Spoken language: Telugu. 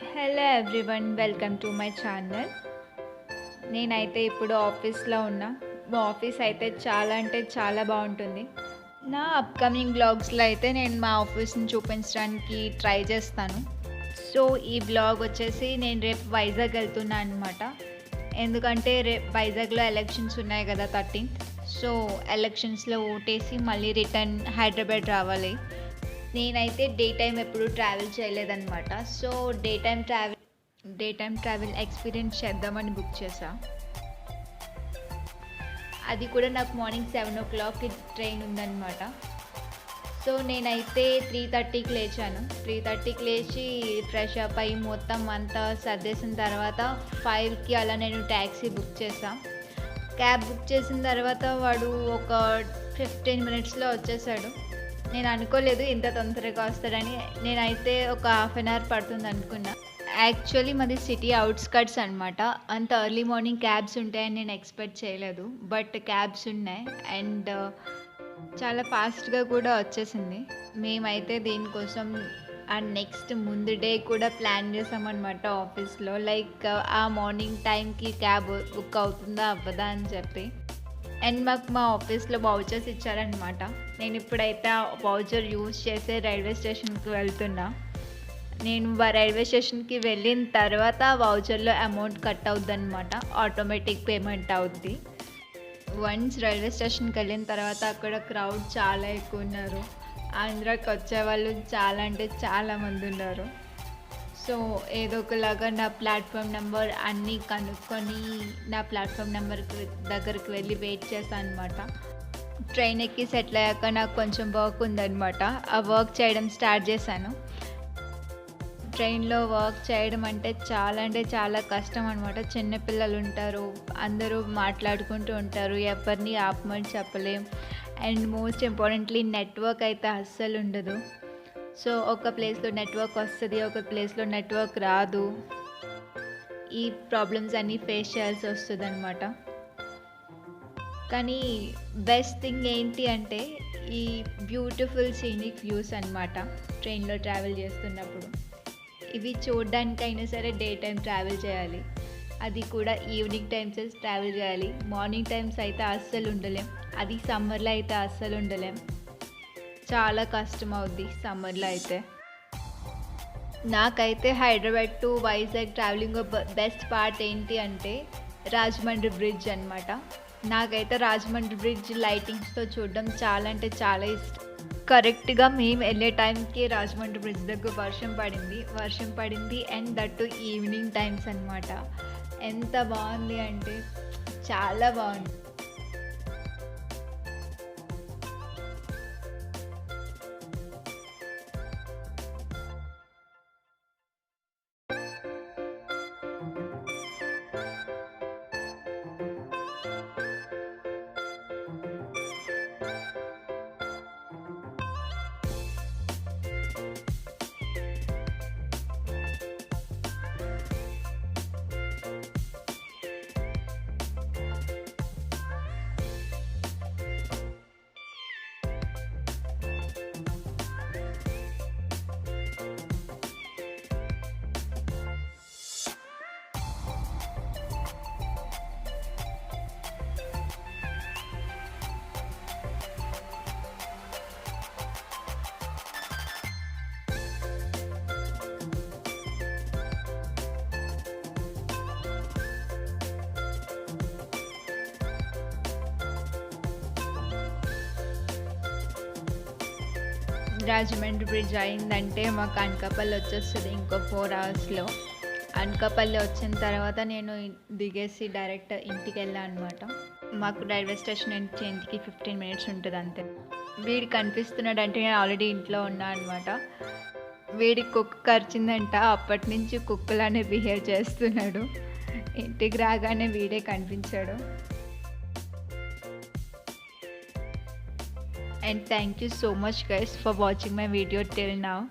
Hello everyone welcome to my channel నేనైతే ఇప్పుడు ఆఫీస్లో ఉన్నా. మా ఆఫీస్ అయితే చాలా అంటే చాలా బాగుంటుంది. నా అప్కమింగ్ బ్లాగ్స్లో అయితే నేను మా ఆఫీస్ని చూపించడానికి ట్రై చేస్తాను. సో ఈ బ్లాగ్ వచ్చేసి నేను రేపు వైజాగ్ వెళ్తున్నా అనమాట ఎందుకంటే రేపు వైజాగ్లో ఎలక్షన్స్ ఉన్నాయి కదా థర్టీన్త్ సో ఎలక్షన్స్లో ఓటేసి మళ్ళీ రిటర్న్ హైదరాబాద్ రావాలి. నేనైతే డే టైం ఎప్పుడు ట్రావెల్ చేయలేదన్నమాట. So day time travel day time travel experience చేద్దామని బుక్ చేసా. అది కూడా నాకు మార్నింగ్ సెవెన్ ఓ క్లాక్కి ట్రైన్ ఉందన్నమాట. సో నేనైతే త్రీ థర్టీకి లేచాను. త్రీ థర్టీకి లేచి ఫ్రెష్ అప్ అయ్యి మొత్తం అంతా సర్దేసిన తర్వాత ఫైవ్కి అలా నేను ట్యాక్సీ బుక్ చేసాను క్యాబ్ బుక్ చేసిన తర్వాత వాడు ఒక ఫిఫ్టీన్ మినిట్స్లో వచ్చేసాడు. నేను అనుకోలేదు ఇంత తొందరగా వస్తాడని. నేనైతే ఒక హాఫ్ అన్ అవర్ పడుతుంది అనుకున్నా. యాక్చువల్లీ మాది సిటీ అవుట్స్కట్స్ అనమాట అంత ఎర్లీ మార్నింగ్ క్యాబ్స్ ఉంటాయని నేను ఎక్స్పెక్ట్ చేయలేదు. బట్ క్యాబ్స్ ఉన్నాయి. అండ్ చాలా ఫాస్ట్గా కూడా వచ్చేసింది. మేమైతే దీనికోసం అండ్ నెక్స్ట్ ముందు డే కూడా ప్లాన్ చేసామన్నమాట ఆఫీస్లో. లైక్ ఆ మార్నింగ్ టైంకి క్యాబ్ బుక్ అవుతుందా అవ్వదా అని చెప్పి. అండ్ మాకు మా ఆఫీస్లో వౌచర్స్ ఇచ్చారనమాట నేను ఇప్పుడైతే ఆ వౌచర్ యూజ్ చేసే రైల్వే స్టేషన్కి వెళ్తున్నా. నేను రైల్వే స్టేషన్కి వెళ్ళిన తర్వాత వౌచర్లో అమౌంట్ కట్ అవుద్ది అనమాట ఆటోమేటిక్ పేమెంట్ అవుద్ది. వన్స్ రైల్వే స్టేషన్కి వెళ్ళిన తర్వాత అక్కడ క్రౌడ్ చాలా ఎక్కువ ఉన్నారు. ఆంధ్రాకి వచ్చే వాళ్ళు చాలా అంటే చాలా మంది ఉన్నారు. సో ఏదో ఒకలాగా నా ప్లాట్ఫామ్ నెంబర్ అన్నీ కనుక్కొని నా ప్లాట్ఫామ్ నెంబర్కి దగ్గరికి వెళ్ళి వెయిట్ చేశాను అనమాట ట్రైన్ ఎక్కి సెటిల్ అయ్యాక నాకు కొంచెం వర్క్ ఉందనమాట ఆ వర్క్ చేయడం స్టార్ట్ చేశాను. ట్రైన్లో వర్క్ చేయడం అంటే చాలా అంటే చాలా కష్టం అనమాట చిన్నపిల్లలు ఉంటారు అందరూ మాట్లాడుకుంటూ ఉంటారు ఎవరిని ఆపమని చెప్పలేం. అండ్ మోస్ట్ ఇంపార్టెంట్లీ నెట్వర్క్ అయితే అస్సలు ఉండదు. సో ఒక ప్లేస్లో నెట్వర్క్ వస్తుంది ఒక ప్లేస్లో నెట్వర్క్ రాదు. ఈ ప్రాబ్లమ్స్ అన్నీ ఫేస్ చేయాల్సి వస్తుంది అనమాట కానీ బెస్ట్ థింగ్ ఏంటి అంటే ఈ బ్యూటిఫుల్ సీనిక్ వ్యూస్ అనమాట ట్రైన్లో ట్రావెల్ చేస్తున్నప్పుడు. ఇవి చూడడానికైనా సరే డే టైం ట్రావెల్ చేయాలి. అది కూడా ఈవినింగ్ టైమ్స్ ట్రావెల్ చేయాలి. మార్నింగ్ టైమ్స్ అయితే అస్సలు ఉండలేం. అది సమ్మర్లో అయితే అస్సలు ఉండలేం. చాలా కష్టం అవుద్ది సమ్మర్లో అయితే. నాకైతే Hyderabad to Vizag travelling best part ఏంటి అంటే రాజమండ్రి బ్రిడ్జ్ అన్నమాట. నాకైతే రాజమండ్రి బ్రిడ్జ్ లైటింగ్స్తో చూడడం చాలా అంటే చాలా ఇష్టం. కరెక్ట్గా మేము వెళ్ళే టైంకి రాజమండ్రి బ్రిడ్జ్ దగ్గర వర్షం పడింది. వర్షం పడింది అండ్ దట్టు ఈవినింగ్ టైమ్స్ అన్నమాట. ఎంత బాగుంది అంటే చాలా బాగుంది. రాజమండ్రి బ్రిడ్జ్ అయిందంటే మాకు అనకాపల్లి వచ్చేస్తుంది ఇంకో ఫోర్ అవర్స్లో అనకాపల్లి వచ్చిన తర్వాత నేను దిగేసి డైరెక్ట్ ఇంటికి వెళ్ళాను అనమాట మాకు రైల్వే స్టేషన్ నుంచి ఇంటికి ఫిఫ్టీన్ మినిట్స్ ఉంటుంది అంతే. వీడు కనిపిస్తున్నాడు అంటే నేను ఆల్రెడీ ఇంట్లో ఉన్నా అనమాట వీడి కుక్క కరిచిందంట అప్పటి నుంచి కుక్కలానే బిహేవ్ చేస్తున్నాడు. ఇంటికి రాగానే వీడే కనిపించాడు. And thank you so much guys for watching my video till now